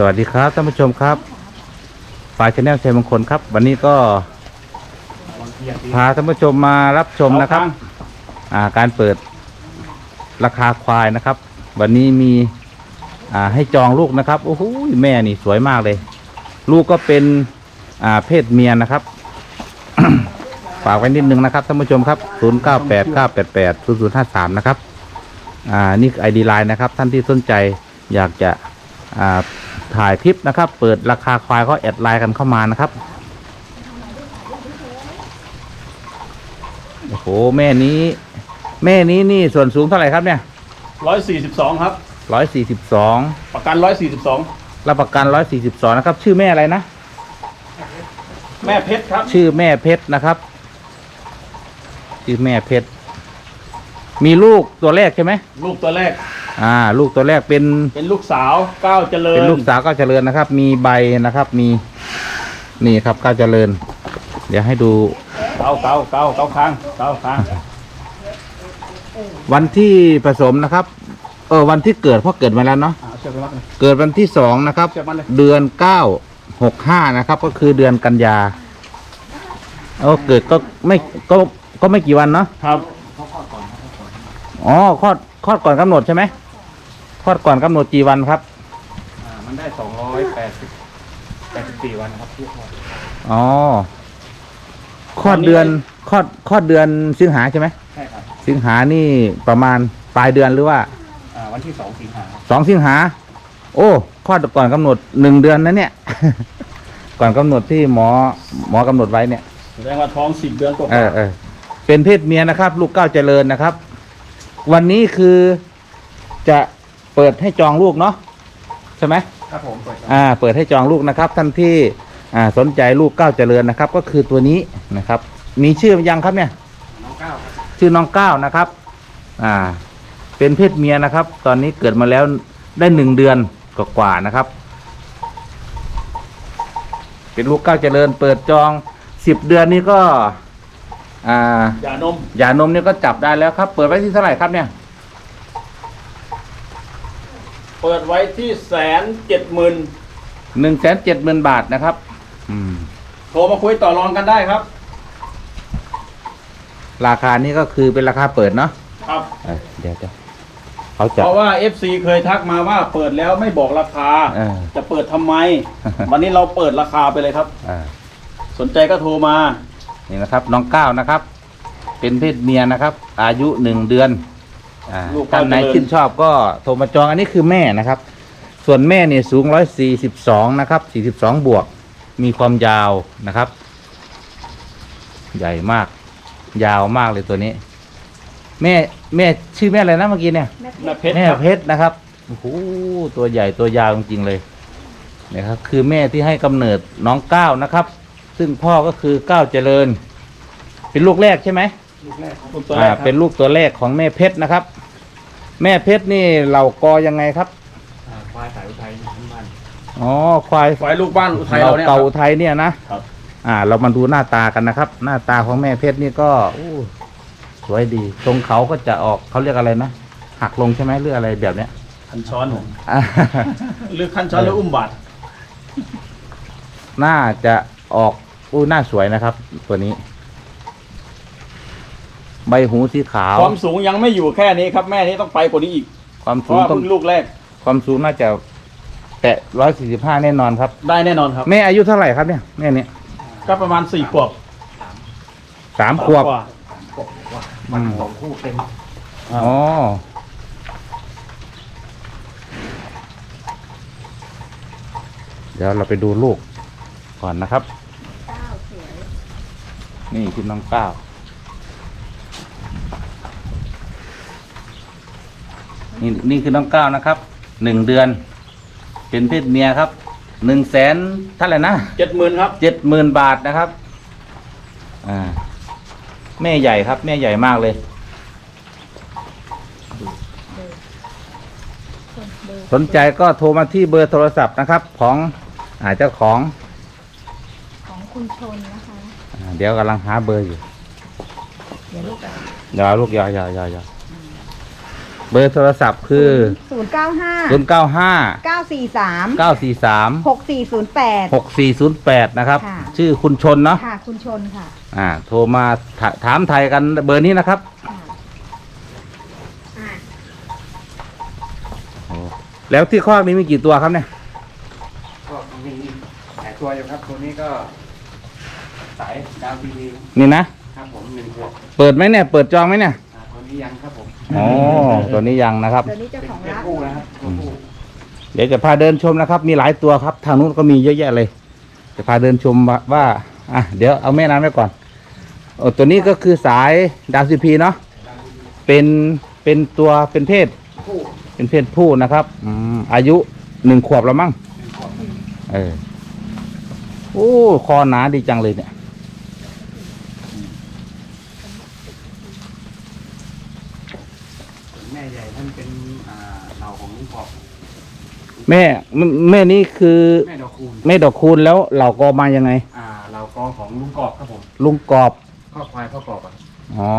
สวัสดีครับท่านผู้ชมครับฝ่ายชแนลชัยมงคลครับ วันนี้ก็พาท่านผู้ชมมารับชมนะครับ อ่าการเปิดราคาควายนะครับ วันนี้มีอ่าให้จองลูกนะครับโอ้โหแม่นี่สวยมากเลย ลูกก็เป็นอ่าเพศเมียนะครับ ฝากไว้นิดนึงนะครับท่านผู้ชมครับ 0 9 8 9 8 8 0 0 5 3 นะครับ อ่านี่ไอดีไลน์นะครับ ท่านที่สนใจอยากจะอ่า ถ่ายคลิปนะครับ เปิดราคาควายก็แอดไลน์กันเข้ามานะครับ โอ้โห แม่นี้ แม่นี้นี่ส่วนสูงเท่าไหร่ครับเนี่ยร้อยสี่สิบสองครับร้อยสี่สิบสองประกันร้อยสี่สิบสองรับประกันร้อยสี่สิบสองนะครับ ชื่อแม่อะไรนะ แม่เพชรครับ ชื่อแม่เพชรนะครับ ชื่อแม่เพชร มีลูกตัวแรกใช่ไหม ลูกตัวแรก อ่า ลูกตัวแรกเป็นเป็นลูกสาวก้าวเจริญเป็นลูกสาวก้าวเจริญนะครับ มีใบนะครับ มีนี่ครับก้าวเจริญ เดี๋ยวให้ดูเก้าเก้าเก้าเก้าค้างเก้าค้างวันที่ผสมนะครับ เออวันที่เกิดเพราะเกิดมาแล้วเนาะอ่าเชือกไปมัดเลย เกิดวันที่สองนะครับ เชือกมัดเลย เดือนเก้าหกห้านะครับ ก็คือเดือนกันยาเออเกิดก็ไม่ก็ก็ไม่กี่วันเนาะครับอ๋อคลอดคลอดก่อนกำหนดใช่ไหมค ลอดก่อนกำหนดกี่วันครับ อ่ามันได้สองร้อยแปดสิบแปดสิบสี่วันนะครับที่คลอด อ๋อคลอดเดือนคลอดคลอดเดือนสิงหาใช่ไหมใช่ครับ สิงหานี่ประมาณปลายเดือนหรือว่าอ่า วันที่สองสิงหาครับสองสิงหา โอ้คลอดก่อนกำหนดหนึ่งเดือนนะเนี่ย ก่อนกำหนดที่หมอหมอกำหนดไว้เนี่ย แสดงว่าท้องสิบเดือนกว่าเออเออเป็นเพศเมียนะครับ ลูกเก้าวเจริญนะครับ วันนี้คือจะ เปิดให้จองลูกเนาะใช่ไหมครับผมเปิดอ่าเปิดให้จองลูกนะครับท่านที่อ่าสนใจลูกเก้าวเจริญนะครับ ก็คือตัวนี้นะครับ มีชื่อยังครับเนี่ย น้องก้าวครับชื่อน้องก้าวนะครับ อ่า เป็นเพศเมียนะครับ ตอนนี้เกิดมาแล้วได้หนึ่งเดือนกว่าๆนะครับ เป็นลูกเก้าวเจริญ เปิดจองสิบเดือนนี้ก็ อ่า ยานมหย่านมเนี่ยก็จับได้แล้วครับ เปิดไว้ที่เท่าไหร่ครับเนี่ย เปิดไว้ที่แสนเจ็ดหมื่นหนึ่งแสนเจ็ดหมื่นบาทนะครับ อืม โทรมาคุยต่อรองกันได้ครับ ราคานี้ก็คือเป็นราคาเปิดเนาะครับ เออเดี๋ยวจะเขาจะ เพราะว่า FC เคยทักมาว่าเปิดแล้วไม่บอกราคา เออ จะเปิดทำไม วันนี้เราเปิดราคาไปเลยครับ อ่า สนใจก็โทรมา นี่นะครับน้องก้าวนะครับ เป็นเพศเมียนะครับ อายุหนึ่งเดือน อ่าลูกท่านไหนเจริญ ชื่นชอบก็โทรมาจองอันนี้คือแม่นะครับ ส่วนแม่เนี่ยสูงร้อยสี่สิบสองนะครับสี่สิบสองบวก มีความยาวนะครับ ใหญ่มาก ยาวมากเลยตัวนี้ แม่แม่ชื่อแม่อะไรนะเมื่อกี้เนี่ย แม่เพชรแม่ครับ เพชรนะครับ โอ้โห ตัวใหญ่ตัวยาวจริงๆเลยนะครับ คือแม่ที่ให้กำเนิดน้องก้าวนะครับ ซึ่งพ่อก็คือก้าวเจริญ เป็นลูกแรกใช่ไหม ลูกแรกลูกตัวแรอ่ากครับเป็นลูกตัวแรกของแม่เพชรนะครับ แม่เพชรนี่เรากอยังไงครับอ่าควายสายอุทัยทั้งบ้านอ๋อควายควายลูกบ้านอุทัยเราเราเนี่ยคเก่ารับ ไทยเนี่ยนะครับ อ่า เรามาดูหน้าตากันนะครับ หน้าตาของแม่เพชรนี่ก็อู้สวยดีตรงเขาก็จะออกเขาเรียกอะไรนะหักลงใช่ไหมหรืออะไรแบบเนี้ยคันช้อนผมอ่า หรือคันช้อนหรืออุ้มบาทน่าจะออกอู้หน้าสวยนะครับ ตัวนี้ ใบหูสีขาว ความสูงยังไม่อยู่แค่นี้ครับ แม่นี้ต้องไปกว่านี้อีก ความเพสูราะงว่าต้องเพิ่งลูกแรกความสูงน่าจะแตะร้อยสี่สิบห้าแน่นอนครับ ได้แน่นอนครับ แม่อายุเท่าไหร่ครับเนี่ยแม่เนี่ยก็ประมาณสี่ขวบสามขวบกว่าอืมสองคู่เต็มอ๋อเดี๋ยวเราไปดูลูกก่อนนะครับ นี่คือน้องก้าว นี่นี่คือน้องก้าวนะครับหนึ่งเดือน เป็นเพศเมียครับหนึ่งแสนเท่าไหร่นะเจ็ดหมื่นครับ เจ็ดหมื่นบาทนะครับอ่าแม่ใหญ่ครับ แม่ใหญ่มากเลย สนใจก็โทรมาที่เบอร์โทรศัพท์นะครับ ของอาเจ้าของของคุณชนนะคะอ่าเดี๋ยวกำลังหาเบอร์อยู่ เดี๋ยวลูกอะเดี๋ยวลูกยาวยาวยาวยาว เบอร์โทรศัพท์คือ ศูนย์เก้าห้า0 9 5 เก้าสี่สาม9 4 3 หกสี่ศูนย์แปด 6 4 0 8 นะครับ ค่ะ ชื่อคุณชนเนาะค่ะ คุณชนค่ะอ่าโทรมาถาถามไทยกันเบอร์นี้นะครับค่ะอ่าแล้วที่คอกนี้มีกี่ตัวครับเนี่ยก็มีหลายตัวอยู่ครับ ตัวนี้ก็สายดาวทีวีนี่นะ ครับผมหนึ่งขวบเปิดไหมเนี่ย เปิดจองไหมเนี่ย อ่าตัวนี้ยังครับผม อ๋อตัวนี้ยังนะครับเดี๋ยวนี้เจ้าเป็นของเป็นร้านคู่นะครับตัวผู้เดี๋ยวจะพาเดินชมนะครับ มีหลายตัวครับ ทางนู้นก็มีเยอะแยะเลย จะพาเดินชมว่าว่าอะเดี๋ยวเอาแม่น้ำไว้ก่อนโอ้ตัวนี้ก็คือสายดาวซีพีเนาะเป็นเป็นตัวเป็นเพศ คู่เป็นเพศผู้นะครับอืมอายุหนึ่งขวบแล้วมั้งหนึ่งขวบเออโอ้คอหนาดีจังเลยเนี่ย ม่ใหญ่ท่านเป็นอ่าเหล่าของลุงกอบแม่แม่แม่นี่คือแม่ดอกคูณแม่ดอกคูณแล้วเหล่ากอมายังไง อ่าเหล่ากอของลุงกอบครับผมลุงกอบข้อควายข้อกอบอะอ๋อ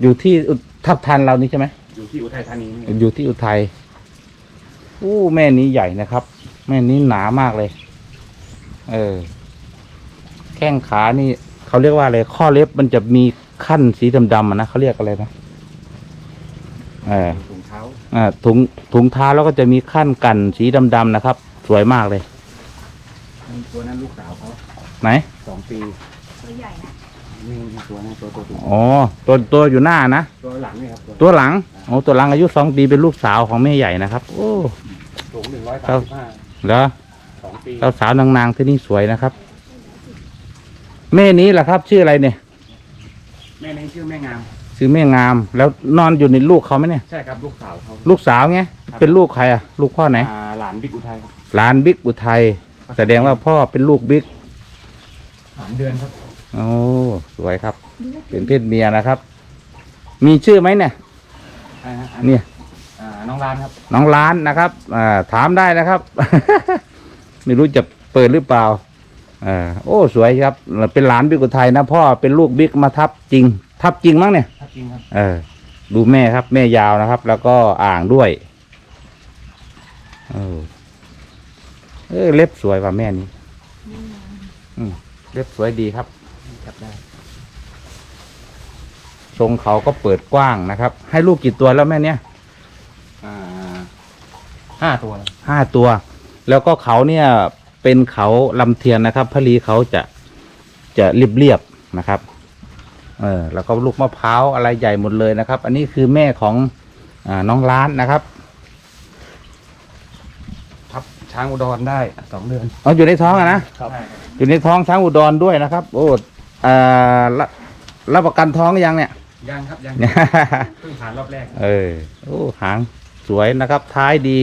อยู่ที่อุทับทันเรานี่ใช่ไหมอยู่ที่อุทัยธานีนี่อยู่ที่อุทัยอู้แม่นี้ใหญ่นะครับ แม่นี้หนามากเลย เออ แข้งขานี่เขาเรียกว่าอะไรข้อเล็บมันจะมีขั้นสีดำๆอะนะเขาเรียกอะไรนะ เออถุงเท้าอ่าถุงถุงเท้าแล้วก็จะมีขั้นกันสีดำๆนะครับ สวยมากเลย ตัวนั้นลูกสาวเขาไหนสองปีตัวใหญ่นะนี่ตัวนั้นตัวตัวตัวอ๋อตัวตัวอยู่หน้านะตัวหลังนี่ครับตัวหลังโอ้ตัวหลังอายุสองปีเป็นลูกสาวของแม่ใหญ่นะครับ โอ้สูงหนึ่งร้อยสามสิบห้าแล้วสองปีสาวสาวนางๆที่นี่สวยนะครับ แม่นี้แหละครับ ชื่ออะไรเนี่ย แม่นี้ชื่อแม่งาม ชื่อแม่งาม แล้วนอนอยู่ในลูกเขาไหมเนี่ย ใช่ครับลูกสาวเขา ลูกสาวไงเป็นลูกใครอะลูกพ่อไหน อ่าหลานบิ๊กอุทัยครับหลานบิ๊กอุทัยแสดงว่าพ่อเป็นลูกบิ๊กสามเดือนครับโอ้สวยครับ เป็นเพศเมียนะครับ มีชื่อไหมเนี่ย อ่าฮะอัเนี่ย อ่าน้องร้านครับน้องล้านนะครับอ่าถามได้นะครับ ไม่รู้จะเปิดหรือเปล่าอ่าโอ้ สวยครับ เป็นหลานบิ๊กอุทัยนะ พ่อเป็นลูกบิ๊กมาทับจริง ทับจริงมั้งเนี่ยถ้า จริงครับ เออ ดูแม่ครับ แม่ยาวนะครับ แล้วก็อ่างด้วย เออเออเล็บสวยว่ะแม่นี้อืมเล็บสวยดีครับจับได้ทรงเขาก็เปิดกว้างนะครับ ให้ลูกกี่ตัวแล้วแม่เนี่ยอ่าห้าตัวแล้วห้าตัว แล้วก็เขาเนี่ยเป็นเขาลำเทียนนะครับพลีเขาจะจะเรียบเรียบๆนะครับ เออแล้วก็ลูกมะพร้าวอะไรใหญ่หมดเลยนะครับ อันนี้คือแม่ของอาน้องล้านนะครับทับช้างอุดรได้สองเดือนเอาอยู่ในท้องอะนะครับอยู่ในท้องช้างอุดรด้วยนะครับ โอ้อ่ารับรับประกันท้องหรือยังเนี่ยยังครับยังเพิ่งผ่านรอบแรก เออโอ้หางสวยนะครับ ท้ายดี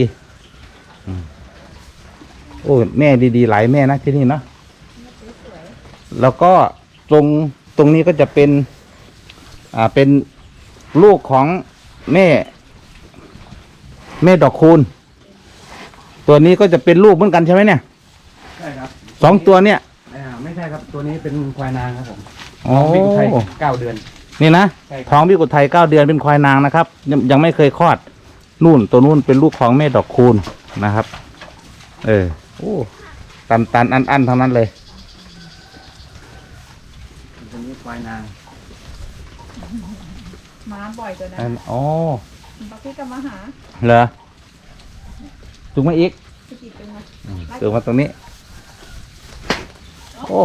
อืมโอ้แม่ดีๆ หลายแม่นะที่นี่เนาะแล้วก็ตรงต รงนี้ก็จะเป็น อ่า เป็นลูกของแม่ แม่ดอกคูณ ตัวนี้ก็จะเป็นลูกเหมือนกันใช่ไหมเนี่ย ใช่ครับสองตัวเนี่ย อ่าไม่ใช่ครับตัวนี้เป็นควายนางครับผมอ๋อบิ๊กอุทัยเก้าเดือน นี่นะ ใช่ครับ ท้องพี่กุไทยเก้าเดือนเป็นควายนางนะครับ ยังยังไม่เคยคลอด นู่นตัวนู่นเป็นลูกของแม่ดอกคูณนะครับ เออโอ้ตันตันอันอันทั้งนั้นเลย ตัวนี้ควายนางมาบ่อยตัวนะอันอ๋อบักพี่ก็มาหาเหรอจุงมาอีกสกิดเป็นไงเติมมาตรงนี้ โอ้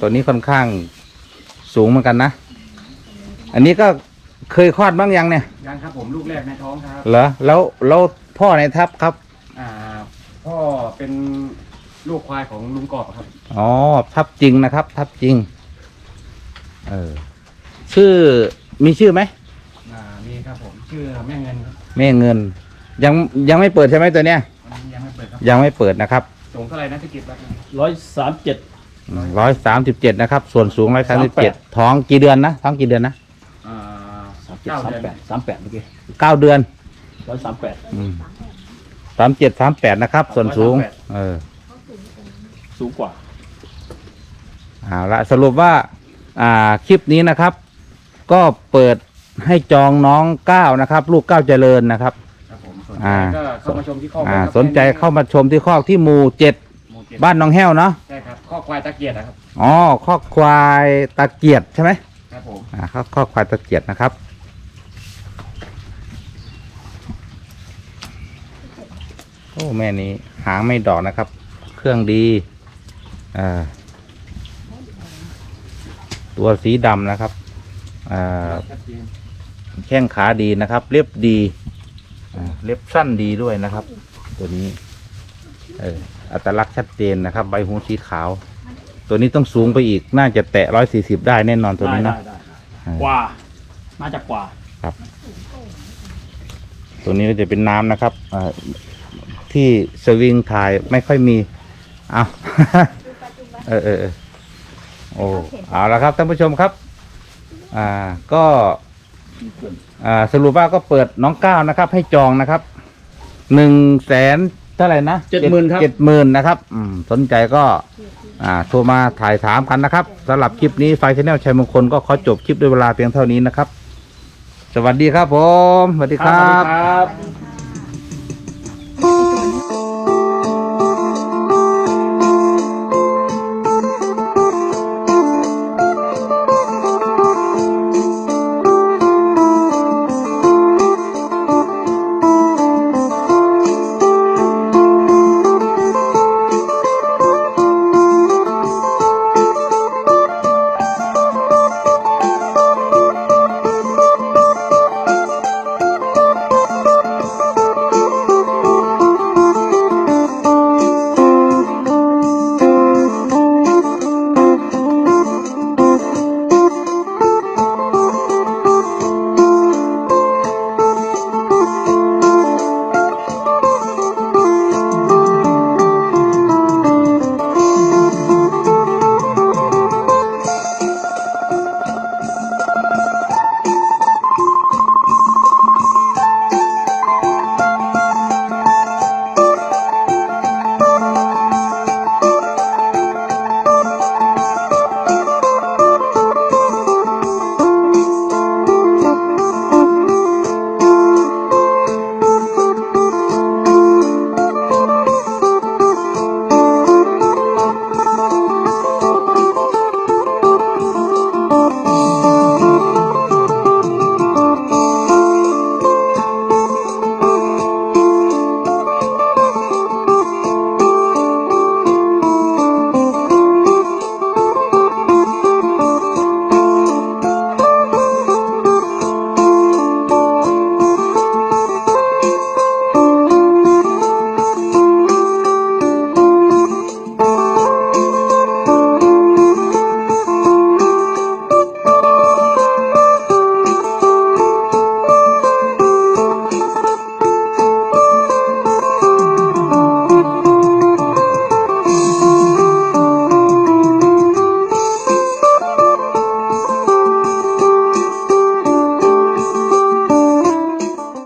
ตัวนี้ค่อนข้างสูงเหมือนกันนะ อันนี้ก็เคยคลอดบ้างยังเนี่ย ยังครับผมลูกแรกในท้องครับ เหรอ แล้วแล้วพ่อในทับครับ อ่า พ่อเป็นลูกควายของลุงกอบครับ อ๋อ ทับจริงนะครับ ทับจริง เออ ชื่อมีชื่อไหมอ่ามีครับผมชื่อแม่เงินครับแม่เงิน ยังยังไม่เปิดใช่ไหมตัวเนี้ย วันนี้ยังไม่เปิดครับยังไม่เปิดนะครับสูงเท่าไหร่นะที่กิจบัตรร้อยสามเจ็ด ร้อยสามสิบเจ็ดนะครับ ส่วนสูงร้อยสามสิบเจ็ดท้องกี่เดือนนะท้องกี่เดือนนะอ่าสามเจ็ดเก้าสามเดือนแปดสามแปดเมื่อกี้เก้าเดือนร้อยสามแปดสามเจ็ดสามแปดนะครับ ส่วนสูง เออสูงกว่าเอาละสรุปว่า อ่าคลิปนี้นะครับ ก็เปิดให้จองน้องก้าวนะครับ ลูกก้าวเจริญนะครับ ครับผมสนใจอ่า ก็เข้ามาชมที่คอกอ่าเลยครับสนใจเข้ามาชมที่คอกที่หมู่เจ็ดหมู่เจ็ดบ้านหน้องแห้วเนาะใช่ครับคอกควายตะเกียบนะครับอ๋อคอกควายตะเกียดใช่ไหม ครับผมอ่าคอกคอกควายตะเกียดนะครับ โอ้ แม่นี้หางไม่ดอกนะครับ เครื่องดีอ่า ตัวสีดำนะครับอ่าชัดเจนแข้งขาดีนะครับ เล็บดีอ่าเล็บสั้นดีด้วยนะครับ ตัวนี้เอออัตลักษณ์ชัดเจนนะครับ ใบหูสีขาว ตัวนี้ต้องสูงไปอีกน่าจะแตะร้อยสี่สิบได้แน่นอนตัวนี้ได้นะได้ได้อ่ากว่าน่าจะกว่าตัวนี้ก็จะเป็นน้ำนะครับอ่าที่สวิงถ่ายไม่ค่อยมี เอาเออเออเออ โอ้เอาละครับท่านผู้ชมครับ อ่าก็อ่าสรุปว่าก็เปิดน้องก้าวนะครับ ให้จองนะครับหนึ่งแสนเท่าไหร่นะ70,000ครับ เจ็ดหมื่นนะครับอืมสนใจก็ อ่าโทรมาถ่ายถามกันนะครับสำหรับคลิปนี้ไฟชแนลชัยมงคลก็ขอจบคลิปด้วยเวลาเพียงเท่านี้นะครับ สวัสดีครับผม สวัสดีคครัรับบสวัสดีค่ะ